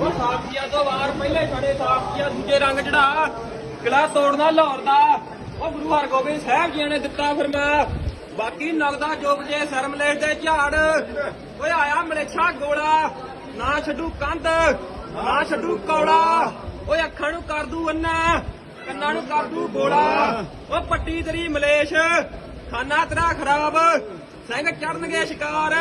ਉਹ ਸਾਫੀਆ ਤੋਂ ਵਾਰ ਪਹਿਲੇ ਛੜੇ ਸਾਫੀਆ ਦੂਜੇ ਰੰਗ ਚੜਾ ਕਿਲਾ ਤੋੜਨਾ ਲਾਹੌਰ ਦਾ। ਉਹ ਗੁਰੂ ਹਰਗੋਬਿੰਦ ਸਾਹਿਬ ਜੀ ਨੇ ਦਿੱਤਾ ਫਰਮਾ ਬਾਕੀ ਨਗਦਾ ਜੋਗ ਜੇ ਸ਼ਰਮਲੇਸ਼ ਦੇ ਝਾੜ, ਓਏ ਆਇਆ ਮਲੇਛਾ ਗੋਲਾ, ਨਾ ਛੱਡੂ ਕੰਧ, ਨਾ ਛੱਡੂ ਕੌੜਾ। ਓਏ ਅੱਖਾਂ ਨੂੰ ਕਰ ਦੂ ਅੰਨਾ, ਕੰਨਾਂ ਨੂੰ ਕਰ ਦੂ ਗੋਲਾ। ਓ ਪੱਟੀ ਤੇਰੀ ਮਲੇਸ਼, ਖਾਨਾ ਤੇਰਾ ਖਰਾਬ, ਸਿੰਘ ਚੜਨਗੇ ਸ਼ਿਕਾਰ।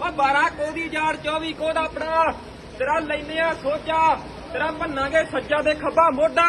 ਓ 12 ਕੋ ਦੀ ਜਾੜ 24 ਕੋ ਦਾ ਪੜਾ। ਤੇਰਾ ਲੈਨੇ ਆ ਸੋਚਾ, ਤੇਰਾ ਭੰਨਾਂਗੇ ਸੱਜਾ ਦੇ ਖੱਬਾ ਮੋਢਾ।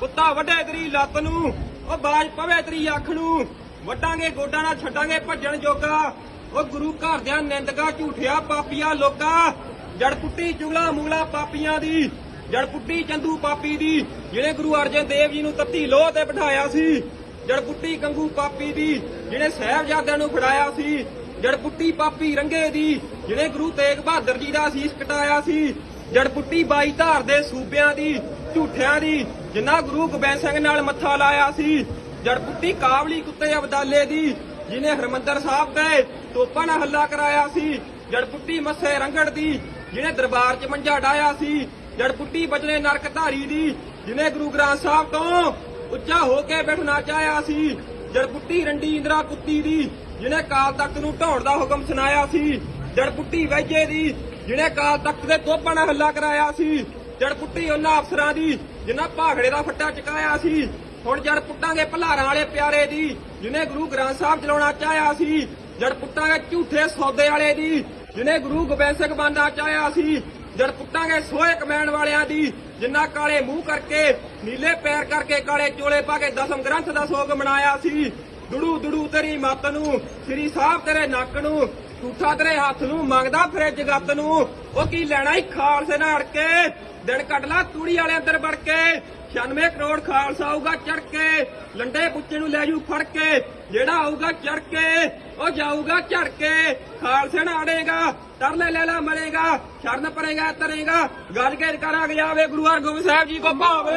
ਕੁੱਤਾ ਵੱਡੇ ਤੇਰੀ ਲੱਤ ਨੂੰ ਓ ਬਾਜ ਪਵੇ ਤੇਰੀ ਅੱਖ ਨੂੰ। ਵੱਡਾਂਗੇ ਗੋਡਾਂ ਨਾਲ ਛੱਡਾਂਗੇ ਭੱਜਣ ਜੋਗਾ। ਉਹ ਗੁਰੂ ਘਰ ਦਿਆਂ ਨਿੰਦਗਾ ਝੂਠਿਆ ਪਾਪੀਆਂ ਲੋਕਾਂ। ਜੜ ਪੁੱਟੀ ਚੁਗਲਾ ਮੁਗਲਾ ਪਾਪੀਆਂ ਦੀ, ਜੜ ਪੁੱਟੀ ਚੰਦੂ ਪਾਪੀ ਦੀ। ਜਿਹੜੇ ਗੁਰੂ ਅਰਜਨ ਦੇਵ ਜੀ ਨੂੰ ਤੱਤੀ ਲੋਹ ਤੇ ਬਿਠਾਇਆ ਸੀ, ਜੜ ਪੁੱਟੀ ਗੰਗੂ ਪਾਪੀ ਦੀ। ਜਿਹੜੇ ਸਾਹਿਬਜ਼ਾਦਿਆਂ ਨੂੰ ਫੜਾਇਆ ਸੀ ਜੜਪੁੱਟੀ ਪਾਪੀ ਰੰਗੇ ਦੀ, ਜਿਹਨੇ ਗੁਰੂ ਤੇਗ ਬਹਾਦਰ ਜੀ ਦਾ ਸੀਸ ਕਟਾਇਆ ਸੀ। ਜੜ ਬਾਈ ਧਾਰ ਦੇ ਸੂਬਿਆਂ ਦੀ, ਝੂਠਿਆਂ ਦੀ ਜਿਨ੍ਹਾਂ ਗੁਰੂ ਗੋਬਿੰਦ ਸਿੰਘ ਨਾਲ ਮੱਥਾ ਲਾਇਆ ਸੀ। ਜੜ ਪੁੱਟੀ ਕਾਬਲੀ ਕੁੱਤੇ ਅਬਦਾਲੇ ਦੀ, ਜਿਹਨੇ ਹਰਮੰਦਰ ਸਾਹਿਬ ਤੇ ਤੋਪਾਂ ਨਾਲ ਹੱਲਾ ਕਰਾਇਆ ਸੀ। ਜੜਪੁੱਟੀ ਮੱਸੇ ਰੰਗੜ ਦੀ, ਜਿਹਨੇ ਦਰਬਾਰ 'ਚ ਮੰਜਾ ਡਾਇਆ ਸੀ। ਜੜਪੁੱਟੀ ਬਚਨੇ ਨਰਕ ਧਾਰੀ ਦੀ, ਜਿਹਨੇ ਗੁਰੂ ਗ੍ਰੰਥ ਸਾਹਿਬ ਤੋਂ ਉੱਚਾ ਹੋ ਕੇ ਬੈਠਣਾ ਚਾਹਿਆ ਸੀ। ਜੜ ਪੁੱਟੀ ਰੰਡੀ ਇੰਦਰਾ ਕੁੱਤੀ ਦੀ ਜਿਹਨੇ ਕਾਲ ਤਖਤ ਨੂੰ ਢਾਉਣ ਦਾ ਹੁਕਮ ਸੁਣਾਇਆ ਸੀ, ਜੜ ਪੁੱਟੀ ਵੈਜੇ ਦੀ, ਜਿਹਨੇ ਕਾਲ ਤਖਤ ਦੇ ਤੋਪਾਂ ਨਾਲ ਹੱਲਾ ਕਰਾਇਆ ਸੀ, ਜੜ ਪੁੱਟੀ ਉਹਨਾਂ ਅਫਸਰਾਂ ਦੀ ਜਿਨ੍ਹਾਂ ਭਾਗੜੇ ਦਾ ਫੱਟਾ ਚੁਕਾਇਆ ਸੀ। ਹੁਣ ਜੜ ਪੁੱਟਾਂਗੇ ਭਲਾਰਾਂ ਵਾਲੇ ਪਿਆਰੇ ਦੀ, ਜਿਹਨੇ ਗੁਰੂ ਗ੍ਰੰਥ ਸਾਹਿਬ ਚਲਾਉਣਾ ਚਾਹਿਆ ਸੀ, ਜੜ ਪੁੱਟਾਂਗੇ ਝੂਠੇ ਸੌਦੇ ਵਾਲੇ ਦੀ, ਜਿਹਨੇ ਗੁਰੂ ਗੋਬਿੰਦ ਸਿੰਘ ਬਣਨਾ ਚਾਹਿਆ ਸੀ, ਜੜ ਪੁੱਟਾਂਗੇ ਸੋਹੇ ਕਮੈਣ ਵਾਲਿਆਂ ਦੀ ਜਿਨ੍ਹਾਂ ਕਾਲੇ ਮੂੰਹ ਕਰਕੇ, ਨੀਲੇ ਪੈਰ ਕਰਕੇ ਕਾਲੇ ਚੋਲੇ ਪਾ ਕੇ ਦਸਮ ਗ੍ਰੰਥ ਦਾ ਸੋਗ ਮਨਾਇਆ ਸੀ। ਦੁੜੂ ਦੁੜੂ ਤੇਰੀ ਮੱਤ ਨੂੰ, ਸ੍ਰੀ ਸਾਹਿਬ ਤੇਰੇ ਨੱਕ ਨੂੰ, ਝੂਠਾ ਤੇਰੇ ਹੱਥ ਨੂੰ ਮੰਗਦਾ ਫਿਰੇ ਜਗਤ ਨੂੰ। ਉਹ ਕੀ ਲੈਣਾ ਹੀ ਖਾਲਸੇ ਨਾਲ ਅੜ ਕੇ ਦਿਨ ਕੱਢ ਲਾ ਤੂੜੀ ਵਾਲੇ ਅੰਦਰ ਵੜ ਕੇ 96 ਕਰੋੜ ਖਾਲਸਾ ਆਊਗਾ ਚੜ ਕੇ ਲੰਡੇ ਪੁੱਚੇ ਨੂੰ ਲੈ ਜੂ ਫੜ ਕੇ ਜਿਹੜਾ ਆਊਗਾ ਚੜ ਕੇ ਉਹ ਜਾਊਗਾ ਝੜ ਕੇ ਖਾਲਸੇ ਨਾਲ ਅੜੇਗਾ, ਤਰਲੇ ਲੈ ਲਾ ਮਰੇਗਾ ਸ਼ਰਨ ਪਰੇਗਾ, ਤਰੇਗਾ। ਗੱਲ ਕੇ ਕਰਾਂਗੇ ਜਾਵੇ ਗੁਰੂ ਹਰਗੋਬਿੰਦ ਸਾਹਿਬ ਜੀ ਕੋ ਭਾਵੇ।